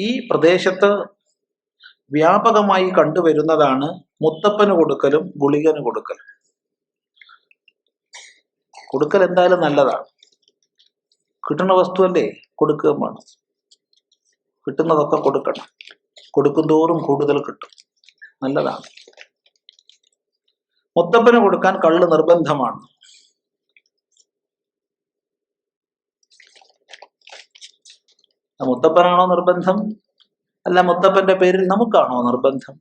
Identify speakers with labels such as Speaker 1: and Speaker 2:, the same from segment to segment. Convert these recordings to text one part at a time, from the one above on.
Speaker 1: ഈ പ്രദേശത്ത് വ്യാപകമായി കണ്ടുവരുന്നതാണ് മുത്തപ്പന് കൊടുക്കലും ഗുളികന് കൊടുക്കലും. കൊടുക്കൽ എന്തായാലും നല്ലതാണ്. കിട്ടുന്ന വസ്തുവല്ലേ? കൊടുക്കുക വേണം. കിട്ടുന്നതൊക്കെ കൊടുക്കണം. കൊടുക്കും തോറും കൂടുതൽ കിട്ടും. നല്ലതാണ്. മുത്തപ്പന് കൊടുക്കാൻ കള്ള് നിർബന്ധമാണ്. മുത്തപ്പനാണോ നിർബന്ധം? അല്ല മുത്തപ്പന്റെ പേരിൽ നമുക്കാണോ നിർബന്ധം?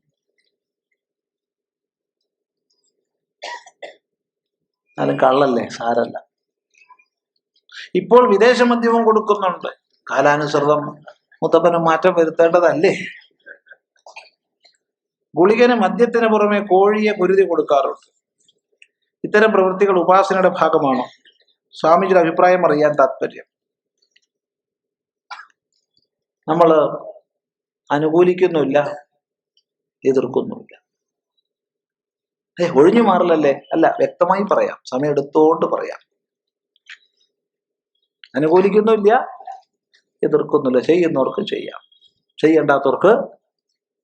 Speaker 1: എന്നാലും കള്ളല്ലേ സാരല്ല. ഇപ്പോൾ വിദേശ മദ്യവും കൊടുക്കുന്നുണ്ട്. കാലാനുസൃതം മുത്തപ്പന് മാറ്റം വരുത്തേണ്ടതല്ലേ? ഗുളികന് മദ്യത്തിന് പുറമെ കോഴിയെ കുരുതി കൊടുക്കാറുണ്ട്. ഇത്തരം പ്രവൃത്തികൾ ഉപാസനയുടെ ഭാഗമാണോ? സ്വാമിജിയുടെ അഭിപ്രായം അറിയാൻ താല്പര്യം നമ്മൾ അനുകൂലിക്കുന്നുമില്ല എതിർക്കുന്നുമില്ല. ഏ ഒഴിഞ്ഞു മാറില്ലല്ലേ അല്ല വ്യക്തമായി പറയാം സമയം എടുത്തോണ്ട് പറയാം. അനുകൂലിക്കുന്നുമില്ല എതിർക്കുന്നില്ല ചെയ്യുന്നവർക്ക് ചെയ്യാം. ചെയ്യണ്ടാത്തവർക്ക്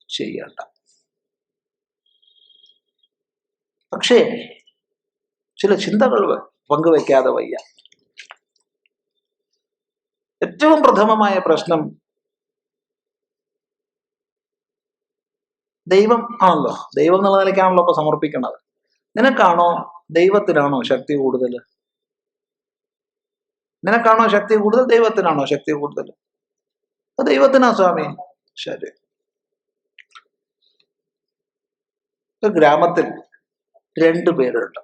Speaker 1: ചെയ്യണ്ട. പക്ഷേ ചില ചിന്തകൾ പങ്കുവെക്കാതെ വയ്യ. ഏറ്റവും പ്രഥമമായ പ്രശ്നം ദൈവം ആണല്ലോ. ദൈവം എന്നുള്ള നിലയ്ക്കാണല്ലോ ഇപ്പൊ സമർപ്പിക്കേണ്ടത് നിനക്കാണോ ദൈവത്തിനാണോ ശക്തി കൂടുതൽ? നിനക്കാണോ ശക്തി കൂടുതൽ? ദൈവത്തിനാണോ ശക്തി കൂടുതൽ? ദൈവത്തിനാ സ്വാമി. ശരി. ഗ്രാമത്തിൽ രണ്ടു പേരുണ്ട്.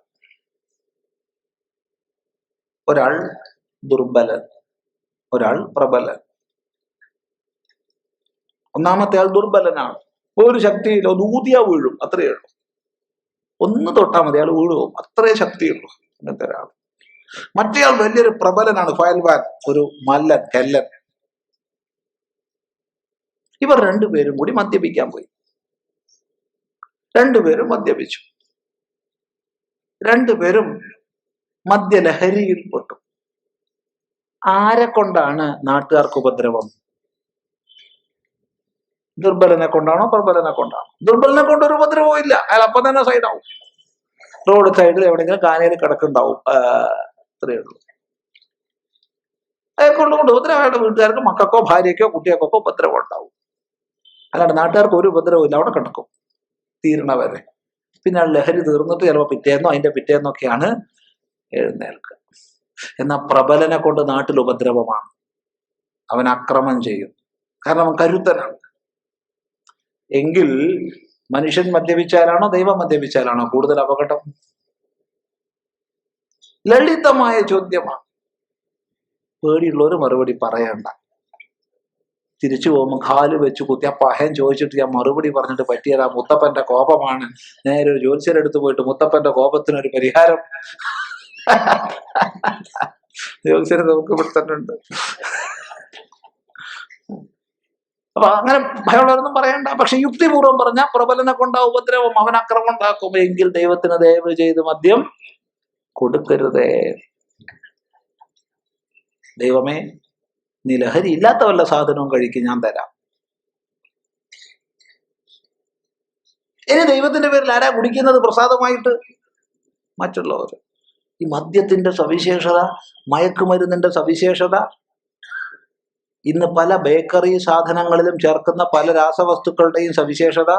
Speaker 1: ഒരാൾ ദുർബലൻ ഒരാൾ പ്രബലൻ. ഒന്നാമത്തെ ആൾ ദുർബലനാണ്. ഒരു ശക്തിയില്ല. ഒന്ന് വീഴും. അത്രയേ ഉള്ളൂ. ഒന്ന് തൊട്ടാൽ മതി. അയാൾ വീഴും അത്രേ ശക്തിയുള്ളൂ അങ്ങനത്തെ ഒരാൾ. മറ്റേയാൾ വലിയൊരു പ്രബലനാണ്. ഫയൽവാൻ ഒരു മല്ലൻ കല്ലൻ. ഇവർ രണ്ടുപേരും കൂടി മദ്യപിക്കാൻ പോയി. രണ്ടുപേരും മദ്യപിച്ചു. രണ്ടുപേരും മദ്യലഹരിയിൽ പെട്ടു. ആരെ കൊണ്ടാണ് നാട്ടുകാർക്ക് ഉപദ്രവം? ദുർബലനെ കൊണ്ടാണോ പ്രബലനെ കൊണ്ടാണോ? ദുർബലനെ കൊണ്ട് ഒരു ഉപദ്രവവും ഇല്ല അയാൾ അപ്പൊ തന്നെ സൈഡാവും റോഡ് സൈഡിൽ എവിടെയെങ്കിലും കാനയിൽ കിടക്കുണ്ടാവും ഇത്രയേ ഉള്ളൂ. അയാൾ കൊണ്ടുകൊണ്ട് ഉപദ്രവം. അയാളുടെ വീട്ടുകാർക്ക് മക്കൾക്കോ ഭാര്യയ്ക്കോ കുട്ടികൾക്കോ ഉപദ്രവം ഉണ്ടാവും. അല്ലാണ്ട് നാട്ടുകാർക്ക് ഒരു ഉപദ്രവം ഇല്ല. അവിടെ കിടക്കും. തീരണ വരെ. പിന്നെ ലഹരി തീർന്നിട്ട് ചിലപ്പോൾ പിറ്റേന്നോ അതിന്റെ പിറ്റേന്നൊക്കെയാണ് എഴുന്നേൽക്കുക. എന്നാൽ പ്രബലനെ കൊണ്ട് നാട്ടിൽ ഉപദ്രവമാണ്. അവൻ അക്രമം ചെയ്യും. കാരണം അവൻ കരുത്തനാണ്. എങ്കിൽ മനുഷ്യൻ മദ്യപിച്ചാലാണോ ദൈവം മദ്യപിച്ചാലാണോ കൂടുതൽ അപകടം? ലളിതമായ ചോദ്യമാണ്. പേടിയുള്ളവർ മറുപടി പറയണ്ട. തിരിച്ചു പോകുമ്പോൾ കാൽ വെച്ച് കുത്തി ആ പഹയൻ ചോദിച്ചിട്ട് ഞാൻ മറുപടി പറഞ്ഞിട്ട് പറ്റിയതാ മുത്തപ്പന്റെ കോപമാണ്. നേരെ ഒരു ജ്യോത്സ്യരെടുത്ത് പോയിട്ട് മുത്തപ്പന്റെ കോപത്തിനൊരു പരിഹാരം. ജ്യോത്സ്യരെ നമുക്ക് ഇവിടെ തന്നെ ഉണ്ട്. അപ്പൊ അങ്ങനെ ഭയമുള്ളവരൊന്നും പറയണ്ട. പക്ഷെ യുക്തിപൂർവം പറഞ്ഞ പ്രബലനെ കൊണ്ട ഉപദ്രവം അവൻ അക്രമം ഉണ്ടാക്കും എങ്കിൽ ദൈവത്തിന് ദയവ് ചെയ്ത് മദ്യം കൊടുക്കരുതേ. ദൈവമേ നീ ലഹരി ഇല്ലാത്ത വല്ല സാധനവും കഴിക്കും ഞാൻ തരാം. ഇനി ദൈവത്തിന്റെ പേരിൽ ആരാ കുടിക്കുന്നത്? പ്രസാദമായിട്ട് മറ്റുള്ളവർ. ഈ മദ്യത്തിന്റെ സവിശേഷത മയക്കുമരുന്നിന്റെ സവിശേഷത ഇന്ന് പല ബേക്കറി സാധനങ്ങളിലും ചേർക്കുന്ന പല രാസവസ്തുക്കളുടെയും സവിശേഷത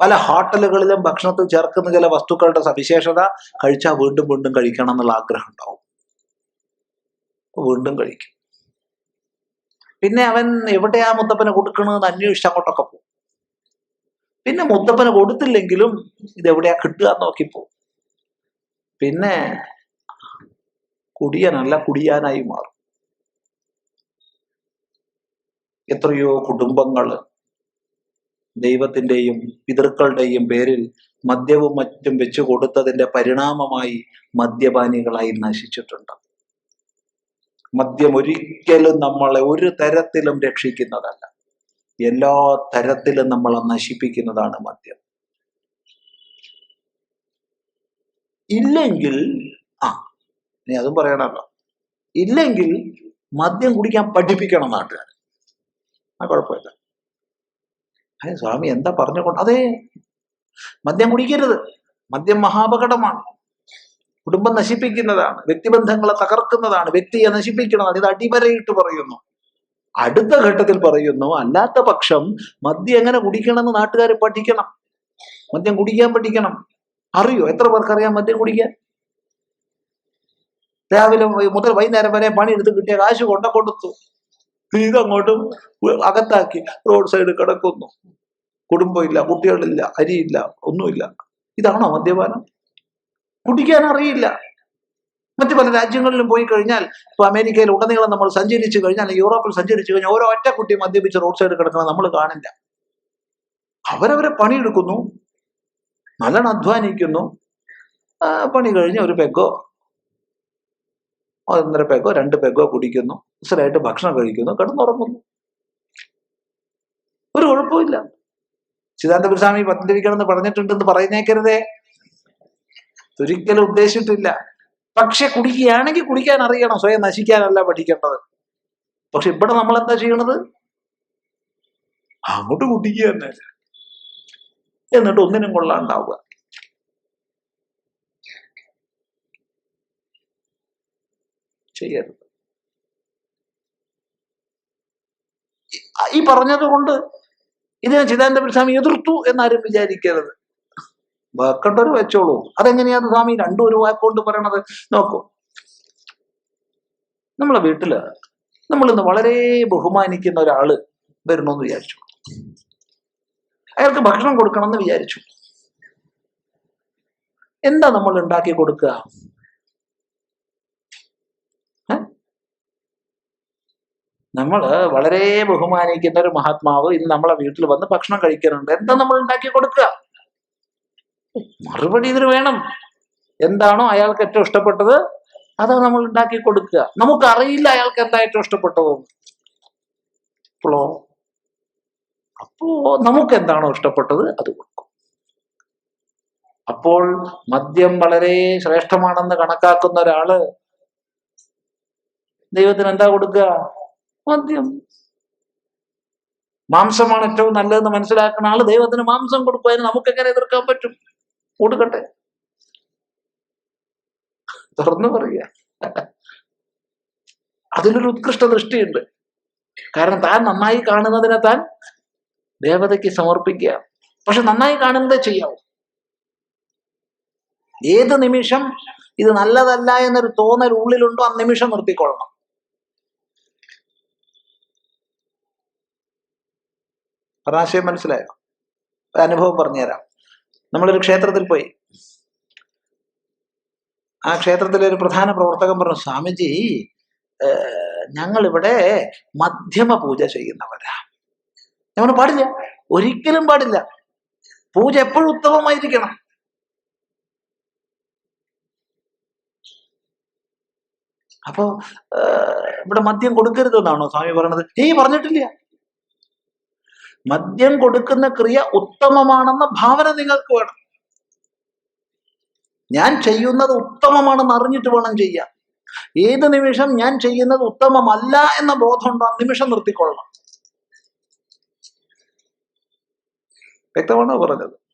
Speaker 1: പല ഹോട്ടലുകളിലും ഭക്ഷണത്തിൽ ചേർക്കുന്ന ചില വസ്തുക്കളുടെ സവിശേഷത കഴിച്ചാൽ വീണ്ടും വീണ്ടും കഴിക്കണം എന്നുള്ള ആഗ്രഹം ഉണ്ടാവും. വീണ്ടും കഴിക്കും. പിന്നെ അവൻ എവിടെയാ മുത്തപ്പനെ കൊടുക്കണമെന്ന് അന്വേഷിച്ച് അങ്ങോട്ടൊക്കെ പോകും. പിന്നെ മുത്തപ്പന് കൊടുത്തില്ലെങ്കിലും ഇത് എവിടെയാ കിട്ടുക നോക്കിപ്പോ പിന്നെ കുടിയനല്ല കുടിയാനായി മാറും. എത്രയോ കുടുംബങ്ങൾ ദൈവത്തിന്റെയും പിതൃക്കളുടെയും പേരിൽ മദ്യവും മറ്റും വെച്ചു കൊടുത്തതിന്റെ പരിണാമമായി മദ്യപാനികളായി നശിച്ചിട്ടുണ്ട്. മദ്യം ഒരിക്കലും നമ്മളെ ഒരു തരത്തിലും രക്ഷിക്കുന്നതല്ല. എല്ലാ തരത്തിലും നമ്മളെ നശിപ്പിക്കുന്നതാണ് മദ്യം. ഇല്ലെങ്കിൽ ആ ഇനി അതും പറയണല്ലോ. ഇല്ലെങ്കിൽ മദ്യം കുടിക്കാൻ പഠിപ്പിക്കണം നാട്ടുകാർ ആ കുഴപ്പമില്ല. അതെ സ്വാമി എന്താ പറഞ്ഞുകൊണ്ട്? അതെ മദ്യം കുടിക്കരുത്. മദ്യം മഹാപകടമാണ്. കുടുംബം നശിപ്പിക്കുന്നതാണ്. വ്യക്തിബന്ധങ്ങളെ തകർക്കുന്നതാണ്. വ്യക്തിയെ നശിപ്പിക്കുന്നതാണ് ഇത് അടിവരയിട്ട് പറയുന്നു. അടുത്ത ഘട്ടത്തിൽ പറയുന്നു അല്ലാത്ത പക്ഷം മദ്യം എങ്ങനെ കുടിക്കണമെന്ന് നാട്ടുകാർ പഠിക്കണം. മദ്യം കുടിക്കാൻ പഠിക്കണം. അറിയോ? എത്ര പേർക്കറിയാം മദ്യം കുടിക്കാൻ? രാവിലെ മുതൽ വൈകുന്നേരം വരെ പണിയെടുത്ത് കിട്ടിയ കാശ് കൊണ്ട കൊടുത്തു. ഇതങ്ങോട്ടും അകത്താക്കി. റോഡ് സൈഡ് കിടക്കുന്നു. കുടുംബമില്ല കുട്ടികളില്ല അരിയില്ല ഒന്നുമില്ല. ഇതാണോ മദ്യപാനം? കുടിക്കാൻ അറിയില്ല. മറ്റു പല രാജ്യങ്ങളിലും പോയി കഴിഞ്ഞാൽ ഇപ്പൊ അമേരിക്കയിൽ ഉടനീളം നമ്മൾ സഞ്ചരിച്ചു കഴിഞ്ഞാൽ യൂറോപ്പിൽ സഞ്ചരിച്ചു കഴിഞ്ഞാൽ ഓരോ ഒറ്റ കുട്ടി മദ്യപിച്ച് റോഡ് സൈഡ് കിടക്കുന്നത് നമ്മൾ കാണില്ല. അവരവരെ പണിയെടുക്കുന്നു. നല്ലോണം അധ്വാനിക്കുന്നു. പണി കഴിഞ്ഞ് ഒരു പെഗോ ഒന്നര പേക്കോ രണ്ട് പേക്കോ കുടിക്കുന്നു സ്ഥിരമായിട്ട് ഭക്ഷണം കഴിക്കുന്നു കിടന്നുറങ്ങുന്നു. ഒരു കുഴപ്പമില്ല സിദ്ധാന്ത സ്വാമി പദ്ധതിക്കണമെന്ന് പറഞ്ഞിട്ടുണ്ടെന്ന് പറയുന്നേക്കരുതേ. ഒരിക്കലും ഉദ്ദേശിച്ചിട്ടില്ല. പക്ഷെ കുടിക്കുകയാണെങ്കിൽ കുടിക്കാൻ അറിയണം സ്വയം നശിക്കാനല്ല പഠിക്കേണ്ടത്. പക്ഷെ ഇവിടെ നമ്മൾ എന്താ ചെയ്യണത്? അങ്ങോട്ട് കുടിക്കുക തന്നെ. എന്നിട്ട് ഒന്നിനും കൊള്ളാണ്ടാവുക. ചെയ്യരുത്. ഈ- പറഞ്ഞതുകൊണ്ട് പറഞ്ഞത് കൊണ്ട് ഇതിനെ ചിദാനന്ദപുര സ്വാമി എതിർത്തു എന്നാരും വിചാരിക്കരുത്. വാക്കണ്ടൊരു വെച്ചോളൂ. അതെങ്ങനെയാണ് സ്വാമി രണ്ടും ഒരു വാക്കുകൊണ്ട് പറയണത്? നോക്കൂ. നമ്മളെ വീട്ടിൽ നമ്മൾ ഇന്ന് വളരെ ബഹുമാനിക്കുന്ന ഒരാൾ വരണമെന്ന് വിചാരിച്ചു. അയാൾക്ക് ഭക്ഷണം കൊടുക്കണം എന്ന് വിചാരിച്ചു. എന്താ നമ്മൾ ഉണ്ടാക്കി കൊടുക്കുക ഏ? നമ്മൾ വളരെ ബഹുമാനിക്കുന്ന ഒരു മഹാത്മാവ് ഇന്ന് നമ്മളെ വീട്ടിൽ വന്ന് ഭക്ഷണം കഴിക്കുന്നുണ്ട്. എന്താ നമ്മൾ ഉണ്ടാക്കി കൊടുക്കുക? മറുപടി ഇതിന് വേണം. എന്താണോ അയാൾക്ക് ഏറ്റവും ഇഷ്ടപ്പെട്ടത് അത് നമ്മൾ ഉണ്ടാക്കി കൊടുക്കുക. നമുക്കറിയില്ല അയാൾക്ക് എന്താ ഏറ്റവും ഇഷ്ടപ്പെട്ടത്. അപ്പോളോ? അപ്പോ നമുക്ക് എന്താണോ ഇഷ്ടപ്പെട്ടത് അത് കൊടുക്കും. അപ്പോൾ മദ്യം വളരെ ശ്രേഷ്ഠമാണെന്ന് കണക്കാക്കുന്ന ഒരാൾ ദൈവത്തിന് എന്താ കൊടുക്കുക? മദ്യം. മാംസമാണ് ഏറ്റവും നല്ലതെന്ന് മനസ്സിലാക്കുന്ന ആൾ ദൈവത്തിന് മാംസം കൊടുക്കുവാൻ നമുക്കെങ്ങനെ എതിർക്കാൻ പറ്റും? കൊടുക്കട്ടെ. തുറന്നു പറയുക. അതിലൊരു ഉത്കൃഷ്ട ദൃഷ്ടിയുണ്ട്. കാരണം താൻ നന്നായി കാണുന്നതിനെ താൻ ദേവതയ്ക്ക് സമർപ്പിക്കുക. പക്ഷെ നന്നായി കാണുന്നതേ ചെയ്യാവൂ. ഏത് നിമിഷം ഇത് നല്ലതല്ല എന്നൊരു തോന്നൽ ഉള്ളിലുണ്ടോ ആ നിമിഷം നിർത്തിക്കൊള്ളണം. ഒരാശയം മനസ്സിലായോ? അനുഭവം പറഞ്ഞുതരാം. നമ്മളൊരു ക്ഷേത്രത്തിൽ പോയി. ആ ക്ഷേത്രത്തിലെ ഒരു പ്രധാന പ്രവർത്തകൻ പറഞ്ഞു സ്വാമിജി ഞങ്ങളിവിടെ മധ്യമ പൂജ ചെയ്യുന്നവരാ. ഞങ്ങൾ പാടില്ല. ഒരിക്കലും പാടില്ല. പൂജ എപ്പോഴും ഉത്തമമായിരിക്കണം. അപ്പോ ഇവിടെ മദ്യം കൊടുക്കരുതെന്നാണോ സ്വാമി പറയണത് ഏയ് പറഞ്ഞിട്ടില്ല. മദ്യം കൊടുക്കുന്ന ക്രിയ ഉത്തമമാണെന്ന ഭാവന നിങ്ങൾക്ക് വേണം. ഞാൻ ചെയ്യുന്നത് ഉത്തമമാണെന്ന് അറിഞ്ഞിട്ട് വേണം ചെയ്യാൻ. ഏത് നിമിഷം ഞാൻ ചെയ്യുന്നത് ഉത്തമമല്ല എന്ന ബോധമുണ്ടോ നിമിഷം നിർത്തിക്കൊള്ളണം. വ്യക്തമാണോ പറഞ്ഞത്?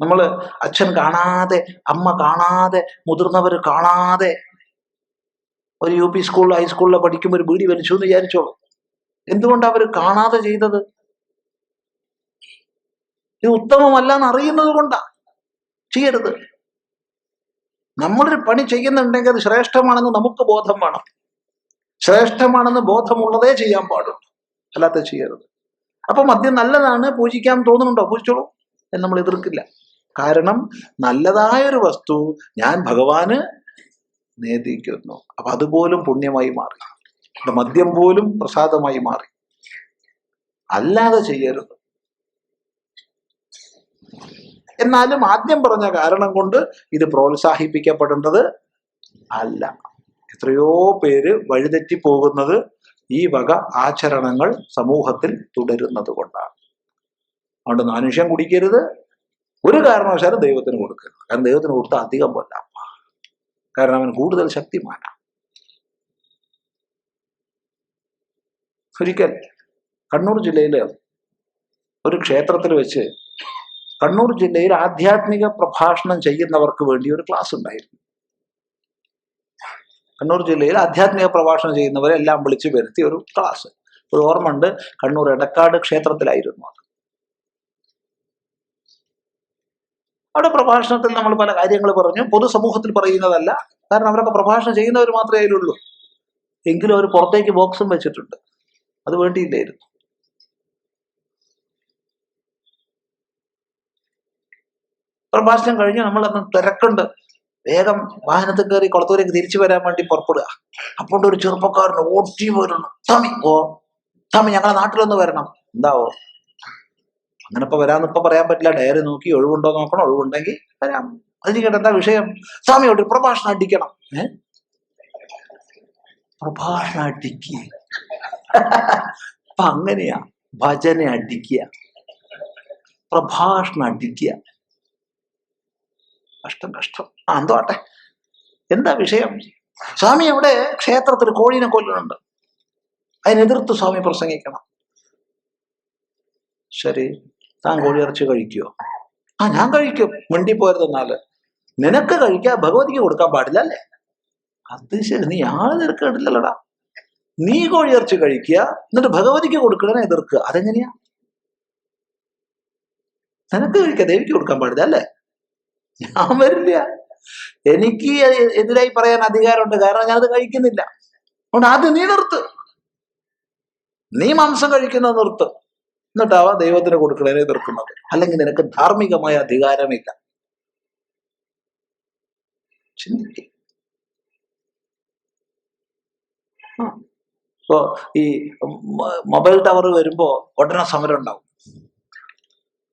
Speaker 1: നമ്മൾ അച്ഛൻ കാണാതെ അമ്മ കാണാതെ മുതിർന്നവർ കാണാതെ ഒരു യു പി സ്കൂളിൽ ഹൈസ്കൂളിലോ പഠിക്കുമ്പോൾ ഒരു ബീഡി വലിച്ചു എന്ന് വിചാരിച്ചോളൂ. എന്തുകൊണ്ട് അവർ കാണാതെ ചെയ്തത്? ഇത് ഉത്തമമല്ല എന്ന് അറിയുന്നത് കൊണ്ടാ. ചെയ്യരുത്. നമ്മളൊരു പണി ചെയ്യുന്നുണ്ടെങ്കിൽ അത് ശ്രേഷ്ഠമാണെന്ന് നമുക്ക് ബോധം വേണം. ശ്രേഷ്ഠമാണെന്ന് ബോധമുള്ളതേ ചെയ്യാൻ പാടുള്ളൂ. അല്ലാത്ത ചെയ്യരുത്. അപ്പൊ മദ്യം നല്ലതാണ് പൂജിക്കാൻ തോന്നുന്നുണ്ടോ? പൂജിച്ചോളൂ എന്ന് നമ്മൾ എതിർക്കില്ല. കാരണം നല്ലതായൊരു വസ്തു ഞാൻ ഭഗവാന് നേദിക്കുന്നു അപ്പൊ അതുപോലും പുണ്യമായി മാറി. അപ്പൊ മദ്യം പോലും പ്രസാദമായി മാറി. അല്ലാതെ ചെയ്യരുത്. എന്നാലും ആദ്യം പറഞ്ഞ കാരണം കൊണ്ട് ഇത് പ്രോത്സാഹിപ്പിക്കപ്പെടേണ്ടത് അല്ല. എത്രയോ പേര് വഴിതെറ്റി പോകുന്നത് ഈ വക ആചരണങ്ങൾ സമൂഹത്തിൽ തുടരുന്നത് കൊണ്ടാണ്. അതുകൊണ്ട് നാനുഷ്യം കുടിക്കരുത്. ഒരു കാരണവശാലും ദൈവത്തിന് കൊടുക്കരുത്. കാരണം ദൈവത്തിന് കൊടുത്താൽ അധികം കൊല്ലാം കാരണം അവൻ കൂടുതൽ ശക്തിമാനാണ് ഒരിക്കൽ കണ്ണൂർ ജില്ലയിൽ ഒരു ക്ഷേത്രത്തിൽ വെച്ച് കണ്ണൂർ ജില്ലയിൽ ആധ്യാത്മിക പ്രഭാഷണം ചെയ്യുന്നവർക്ക് വേണ്ടി ഒരു ക്ലാസ് ഉണ്ടായിരുന്നു. കണ്ണൂർ ജില്ലയിൽ ആധ്യാത്മിക പ്രഭാഷണം ചെയ്യുന്നവരെ എല്ലാം വിളിച്ചു വരുത്തിയ ഒരു ക്ലാസ്. ഒരു ഓർമ്മ ഉണ്ട് കണ്ണൂർ എടക്കാട് ക്ഷേത്രത്തിലായിരുന്നു അത്. അവിടെ പ്രഭാഷണത്തിൽ നമ്മൾ പല കാര്യങ്ങൾ പറഞ്ഞു. പൊതുസമൂഹത്തിൽ പറയുന്നതല്ല. കാരണം അവരൊക്കെ പ്രഭാഷണം ചെയ്യുന്നവർ മാത്രമേ അതിലുള്ളൂ എങ്കിലും അവർ പുറത്തേക്ക് ബോക്സും വെച്ചിട്ടുണ്ട്. അത് വേണ്ടിയില്ലായിരുന്നു. പ്രഭാഷണം കഴിഞ്ഞ് നമ്മൾ അന്ന് തിരക്കുണ്ട്. വേഗം വാഹനത്തിൽ കയറി കുളത്തൂരേക്ക് തിരിച്ചു വരാൻ വേണ്ടി പുറപ്പെടുക. അപ്പോൾ ഒരു ചെറുപ്പക്കാരൻ ഓട്ടി വരണം തമി ഓ തമി ഞങ്ങളെ നാട്ടിലൊന്ന് വരണം. എന്താവോ? അങ്ങനെ ഇപ്പൊ വരാന്ന് ഇപ്പൊ പറയാൻ പറ്റില്ല. ഡയറി നോക്കി ഒഴിവുണ്ടോ നോക്കണം. ഒഴിവുണ്ടെങ്കിൽ വരാം. അതിരിക്കട്ടെ എന്താ വിഷയം? സ്വാമിയോട് പ്രഭാഷണം അടിക്കണം. ഏ? പ്രഭാഷണം അടിക്കുക. അപ്പൊ അങ്ങനെയാ. ഭജന അടിക്കുക. പ്രഭാഷണം അടിക്കുക. കഷ്ടം കഷ്ടം. ആ എന്തോ ആട്ടെ. എന്താ വിഷയം? സ്വാമി അവിടെ ക്ഷേത്രത്തിൽ കോഴീനെ കൊല്ലുന്നുണ്ട്. അതിനെതിർത്ത് സ്വാമി പ്രസംഗിക്കണം. ശരി താൻ കോഴിയിറച്ചി കഴിക്കുവോ? ആ ഞാൻ കഴിക്കും. മിണ്ടി എന്നാൽ നിനക്ക് കഴിക്കാൻ ഭഗവതിക്ക് കൊടുക്കാൻ പാടില്ല അല്ലേ? അത് ശരി നീ ആൾ നിരക്കേണ്ടില്ലല്ലോടാ നീ കോഴിയിറച്ചി കഴിക്കുക എന്നിട്ട് ഭഗവതിക്ക് കൊടുക്കണേ എതിർക്കുക അതെങ്ങനെയാ? നിനക്ക് കഴിക്കുക ദേവിക്ക് കൊടുക്കാൻ പാടില്ല അല്ലേ? ഞാൻ വരില്ല. എനിക്ക് എതിരായി പറയാൻ അധികാരമുണ്ട് കാരണം ഞാനത് കഴിക്കുന്നില്ല. അതുകൊണ്ട് അത് നീ നിർത്ത്. നീ മാംസം കഴിക്കുന്നത് നിർത്ത്. എന്നിട്ടാവാ ദൈവത്തിന് കൊടുക്കണേ എതിർക്കുന്നത്. അല്ലെങ്കിൽ നിനക്ക് ധാർമ്മികമായ അധികാരമില്ല. ചിന്തിക്കുക ആ. ഇപ്പോ ഈ മൊബൈൽ ടവർ വരുമ്പോ ഉടനെ സമരം ഉണ്ടാവും.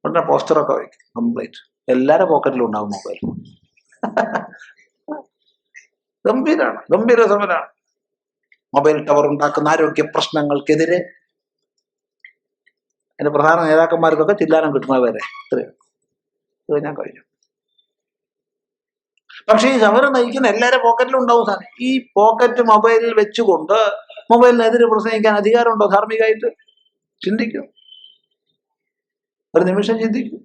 Speaker 1: ഉടനെ പോസ്റ്ററൊക്കെ വയ്ക്കും കംപ്ലീറ്റ്. എല്ലാരെ പോക്കറ്റിലും ഉണ്ടാവും മൊബൈൽ. ഗംഭീരാണ് ഗംഭീര സമരമാണ് മൊബൈൽ ടവർ ഉണ്ടാക്കുന്ന ആരോഗ്യ പ്രശ്നങ്ങൾക്കെതിരെ അതിന്റെ പ്രധാന നേതാക്കന്മാർക്കൊക്കെ ചില്ലാനം കിട്ടുന്നവരെ ഇത്രയും ഇത് ഞാൻ കഴിഞ്ഞു. പക്ഷേ ഈ സമരം നയിക്കുന്ന എല്ലാവരുടെ പോക്കറ്റിലും ഉണ്ടാവും സാർ. ഈ പോക്കറ്റ് മൊബൈലിൽ വെച്ചുകൊണ്ട് മൊബൈലിനെതിരെ പ്രസംഗിക്കാൻ അധികാരമുണ്ടോ? ധാർമ്മികമായിട്ട് ചിന്തിക്കും. ഒരു നിമിഷം ചിന്തിക്കും.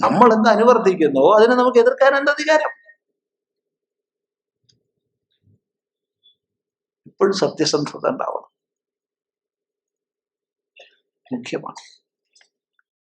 Speaker 1: നമ്മൾ എന്ത് അനുവർത്തിക്കുന്നോ അതിനെ നമുക്ക് എതിർക്കാൻ എന്ത് അധികാരം? ഇപ്പോഴും സത്യസന്ധത ഉണ്ടാവണം. മുഖ്യമാണ്.